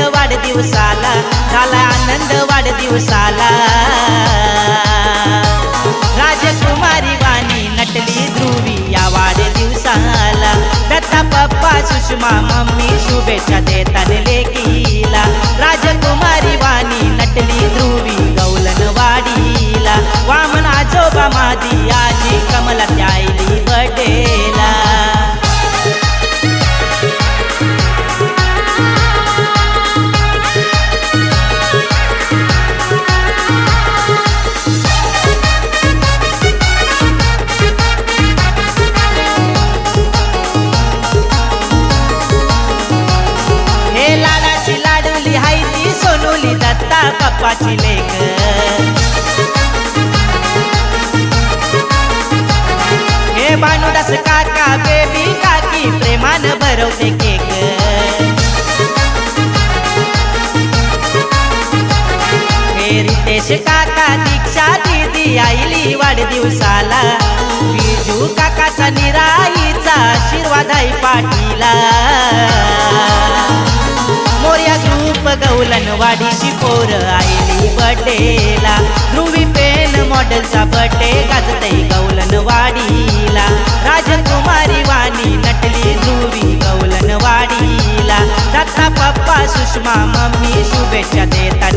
वाढदिवसाला. झाला आनंद वाढदिवसाला. राजकुमारी वाणी नटली ध्रुवी या वाढदिवसाला. दत्ता पप्पा सुषमा मम्मी शुभेच्छा देतात लेकीला पप्पाची लेक हे भानुदास काका बेबी काकी प्रेमान भरवते केक। हे रितेश काका दीक्षा दीदी आईली वाढदिवसाला। बिजू काकाचा निराईचा आशीर्वाद आई पाटीला। गौलन वाडीची पोर आईली बटेला. ध्रुवी पेन मॉडेलचा बटे गाजतय गौलन वाडीला राजकुमारी वाणी नटली ध्रुवी गौलन वाडीला दत्ता पप्पा सुषमा मम्मी शुभेच्छा देता